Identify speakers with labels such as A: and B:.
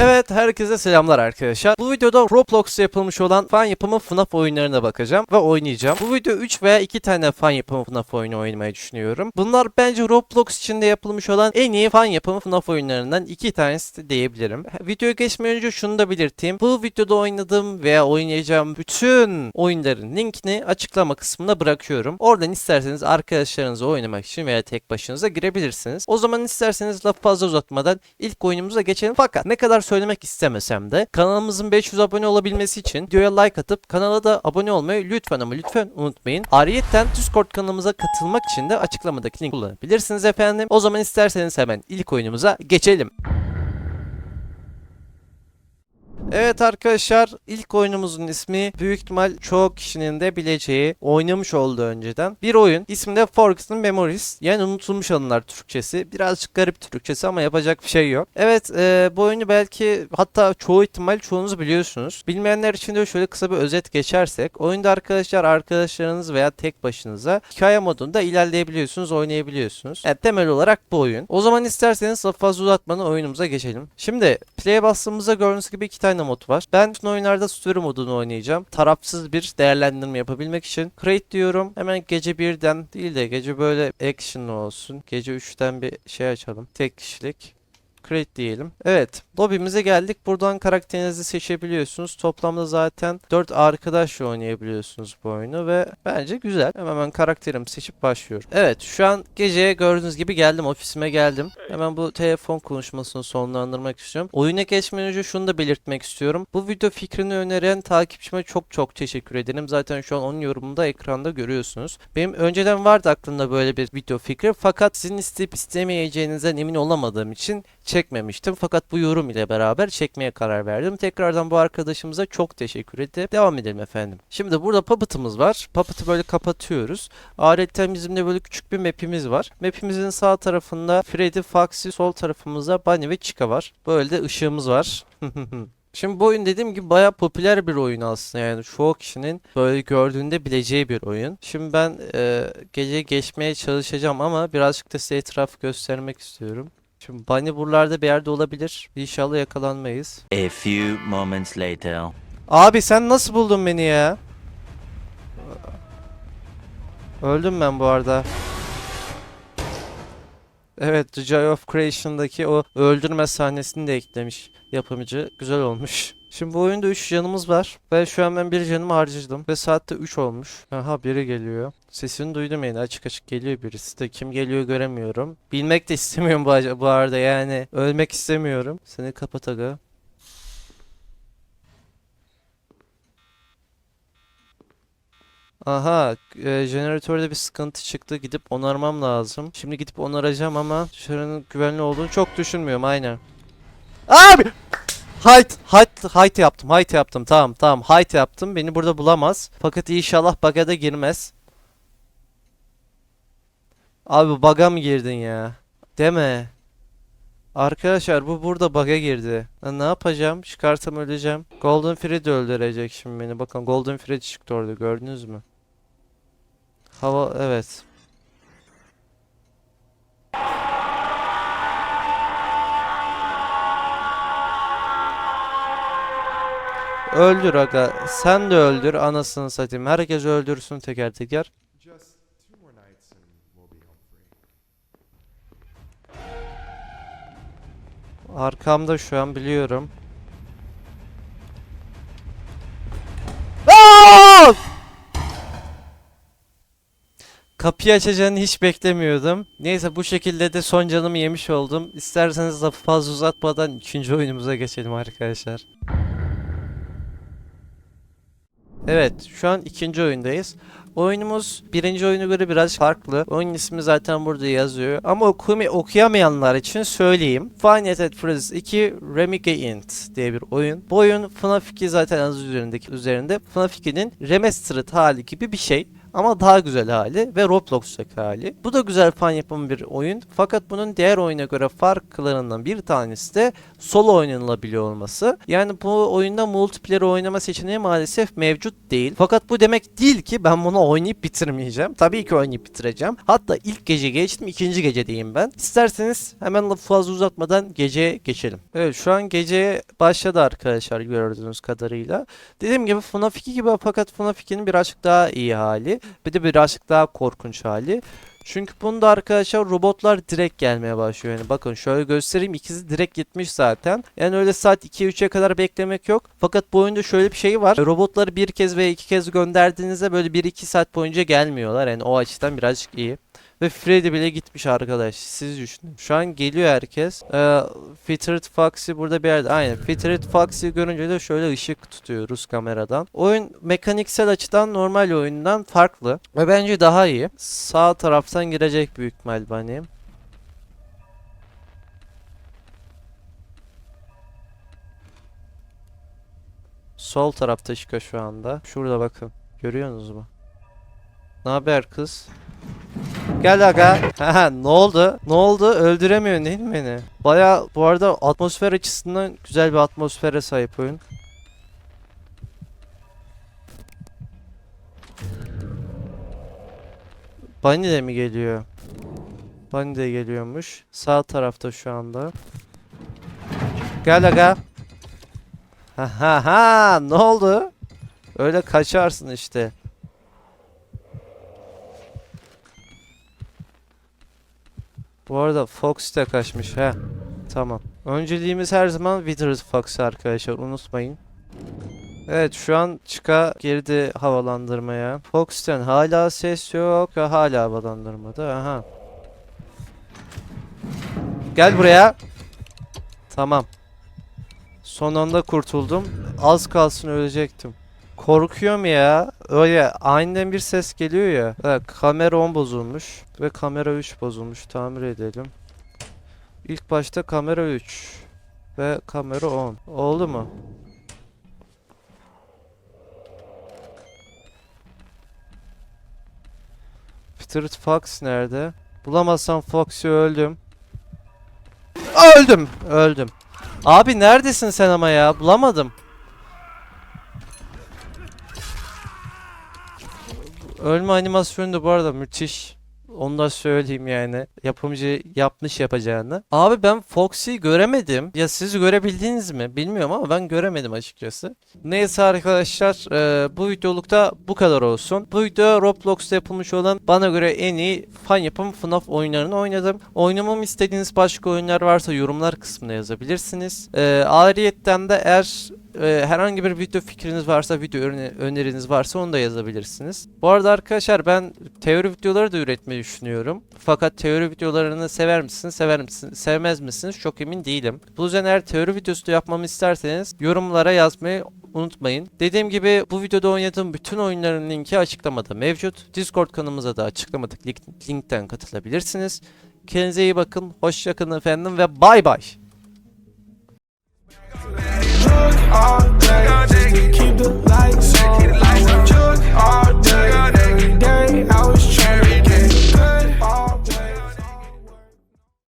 A: Evet herkese selamlar arkadaşlar. Bu videoda Roblox'ta yapılmış olan fan yapımı FNAF oyunlarına bakacağım ve oynayacağım. Bu video 3 veya 2 tane fan yapımı FNAF oyunu oynamayı düşünüyorum. Bunlar bence Roblox içinde yapılmış olan en iyi fan yapımı FNAF oyunlarından 2 tanesi diyebilirim. Videoya geçmeden önce şunu da belirteyim. Bu videoda oynadığım veya oynayacağım bütün oyunların linkini açıklama kısmına bırakıyorum. Oradan isterseniz arkadaşlarınızla oynamak için veya tek başınıza girebilirsiniz. O zaman isterseniz lafı fazla uzatmadan ilk oyunumuza geçelim. Fakat ne kadar söylemek istemesem de kanalımızın 500 abone olabilmesi için videoya like atıp kanala da abone olmayı lütfen ama lütfen unutmayın. Ayrıyeten Discord kanalımıza katılmak için de açıklamadaki link kullanabilirsiniz efendim. O zaman isterseniz hemen ilk oyunumuza geçelim. Evet arkadaşlar ilk oyunumuzun ismi büyük ihtimal çoğu kişinin de bileceği oynamış olduğu önceden bir oyun. İsmi de Forgotten Memories yani unutulmuş anılar Türkçesi. Birazcık garip Türkçesi ama yapacak bir şey yok. Evet e, bu oyunu belki hatta çoğu ihtimal çoğunuz biliyorsunuz. Bilmeyenler için de şöyle kısa bir özet geçersek. Oyunda arkadaşlar arkadaşlarınız veya tek başınıza hikaye modunda ilerleyebiliyorsunuz, oynayabiliyorsunuz. Yani temel olarak bu oyun. O zaman isterseniz lafı fazla uzatmadan oyunumuza geçelim. Şimdi play'e bastığımızda gördüğünüz gibi iki tane mod var. Ben bütün oyunlarda story modunu oynayacağım. Tarafsız bir değerlendirme yapabilmek için. Create diyorum. Hemen gece 1'den değil de gece böyle action'lı olsun. Gece 3'ten bir şey açalım. Tek kişilik. Create diyelim. Evet. Lobimize geldik. Buradan karakterinizi seçebiliyorsunuz. Toplamda zaten 4 arkadaşla oynayabiliyorsunuz bu oyunu ve bence güzel. Hemen ben karakterimi seçip başlıyorum. Evet. Şu an geceye gördüğünüz gibi geldim. Ofisime geldim. Hemen bu telefon konuşmasını sonlandırmak istiyorum. Oyuna geçmeden önce şunu da belirtmek istiyorum. Bu video fikrini öneren takipçime çok çok teşekkür ederim. Zaten şu an onun yorumunu da ekranda görüyorsunuz. Benim önceden vardı aklımda böyle bir video fikri fakat sizin isteyip istemeyeceğinizden emin olamadığım için çekmemiştim. Fakat bu yorum ile beraber çekmeye karar verdim. Tekrardan bu arkadaşımıza çok teşekkür edip devam edelim efendim. Şimdi burada Puppet'ımız var. Puppet'ı böyle kapatıyoruz. Ayrıca bizim de böyle küçük bir map'imiz var. Map'imizin sağ tarafında Freddy, Foxy, sol tarafımızda Bunny ve Chica var. Böyle de ışığımız var. Şimdi bu oyun dediğim gibi bayağı popüler bir oyun aslında yani çoğu kişinin böyle gördüğünde bileceği bir oyun. Şimdi ben e, gece geçmeye çalışacağım ama birazcık da size etrafı göstermek istiyorum. Şimdi Bunny buralarda bir yerde olabilir. İnşallah yakalanmayız.
B: A few moments later.
A: Abi sen nasıl buldun beni ya? Öldüm ben bu arada. Evet, The Joy of Creation'daki o öldürme sahnesini de eklemiş yapımcı. Güzel olmuş. Şimdi bu oyunda 3 canımız var. Ve şu an ben bir canımı harcadım. Ve saatte 3 olmuş. Aha biri geliyor. Sesini duydum yani açık açık geliyor birisi de. Kim geliyor göremiyorum. Bilmek de istemiyorum bu, bu arada yani. Ölmek istemiyorum. Seni kapat aga. Aha, e, jeneratörde bir sıkıntı çıktı. Gidip onarmam lazım. Şimdi gidip onaracağım ama dışarının güvenli olduğunu çok düşünmüyorum. Aynen. Abi! Height, height, height yaptım, height yaptım. Tamam, tamam. Height yaptım. Beni burada bulamaz. Fakat inşallah bug'a da girmez. Abi bug'a mı girdin ya? Deme. Arkadaşlar bu burada bug'a girdi. Lan ne yapacağım? Çıkarsam öleceğim. Golden Freddy öldürecek şimdi beni. Bakın Golden Freddy çıktı orada gördünüz mü? Hava evet. Öldür aga. Sen de öldür anasını satayım. Herkes öldürsün teker teker. Arkamda şu an biliyorum. Aa! Kapıyı açacağını hiç beklemiyordum. Neyse bu şekilde de son canımı yemiş oldum. İsterseniz lafı fazla uzatmadan ikinci oyunumuza geçelim arkadaşlar. Evet, şu an ikinci oyundayız. Oyunumuz birinci oyuna göre biraz farklı. Oyun ismi zaten burada yazıyor. Ama okuma, okuyamayanlar için söyleyeyim. Five Nights at Freddy's 2 Remigant diye bir oyun. Bu oyun FNAF 2 zaten az üzerindeki üzerinde. FNAF 2'nin remastered hali gibi bir şey. Ama daha güzel hali ve Roblox'taki hali. Bu da güzel fan yapımı bir oyun fakat bunun diğer oyuna göre farklarından bir tanesi de solo oynanılabiliyor olması. Yani bu oyunda multiplayer oynama seçeneği maalesef mevcut değil. Fakat bu demek değil ki ben bunu oynayıp bitirmeyeceğim. Tabii ki oynayıp bitireceğim. Hatta ilk gece geçtim, ikinci gecedeyim ben. İsterseniz hemen lafı fazla uzatmadan geceye geçelim. Evet şu an geceye başladı arkadaşlar gördüğünüz kadarıyla. Dediğim gibi FNAF 2 gibi fakat FNAF 2'nin birazcık daha iyi hali. Bir de birazcık daha korkunç hali. Çünkü bunda arkadaşlar robotlar direkt gelmeye başlıyor. Yani bakın şöyle göstereyim ikisi direkt gitmiş zaten. Yani öyle saat 2-3'e kadar beklemek yok. Fakat bu oyunda şöyle bir şey var. Robotları bir kez veya iki kez gönderdiğinizde böyle 1-2 saat boyunca gelmiyorlar. Yani o açıdan birazcık iyi. Ve Freddy bile gitmiş arkadaş. Siz düşünün. Şu an geliyor herkes. Ee, Fitted Foxy burada bir yerde. Aynen. Fitted Foxy görünce de şöyle ışık tutuyoruz kameradan. Oyun mekaniksel açıdan normal oyundan farklı. Ve bence daha iyi. Sağ taraftan girecek büyük ihtimal. Sol tarafta Şiko şu anda. Şurada bakın. Görüyorsunuz mu? Ne haber kız? Gel aga. Haha ne oldu? Ne oldu? Öldüremiyorsun değil mi beni? Baya bu arada atmosfer açısından güzel bir atmosfere sahip oyun. Bunny de mi geliyor? Bunny de geliyormuş. Sağ tarafta şu anda. Gel aga. Ha ha ha ne oldu? Öyle kaçarsın işte. Bu arada Fox da kaçmış ha. Tamam. Önceliğimiz her zaman Withered Fox arkadaşlar unutmayın. Evet şu an çıka girdi havalandırmaya. Fox'ten hala ses yok hala havalandırmada. Aha. Gel buraya. Tamam. Son anda kurtuldum. Az kalsın ölecektim. Korkuyorum ya. Öyle aniden bir ses geliyor ya. Evet, kamera 10 bozulmuş ve kamera 3 bozulmuş. Tamir edelim. İlk başta kamera 3 ve kamera 10. Oldu mu? Peter Fox nerede? Bulamazsam Fox'u öldüm. Öldüm. Öldüm. Abi neredesin sen ama ya? Bulamadım. Ölme animasyonu da bu arada müthiş. Onu da söyleyeyim yani. Yapımcı yapmış yapacağını. Abi ben Foxy'yi göremedim. Ya siz görebildiniz mi? Bilmiyorum ama ben göremedim açıkçası. Neyse arkadaşlar e, bu videolukta bu kadar olsun. Bu video Roblox'ta yapılmış olan bana göre en iyi fan yapım FNAF oyunlarını oynadım. Oynamamı istediğiniz başka oyunlar varsa yorumlar kısmına yazabilirsiniz. E, ayrıyetten de eğer e, herhangi bir video fikriniz varsa, video öne- öneriniz varsa onu da yazabilirsiniz. Bu arada arkadaşlar ben teori videoları da üretmeyi düşünüyorum. Fakat teori videolarını sever misiniz, sever misiniz, sevmez misiniz çok emin değilim. Bu yüzden eğer teori videosu da yapmamı isterseniz yorumlara yazmayı unutmayın. Dediğim gibi bu videoda oynadığım bütün oyunların linki açıklamada mevcut. Discord kanalımıza da açıklamadaki link- linkten katılabilirsiniz. Kendinize iyi bakın, hoşçakalın efendim ve bay bay.
C: Keep the lights on. Keep the lights on. All day. Every day I was cherry.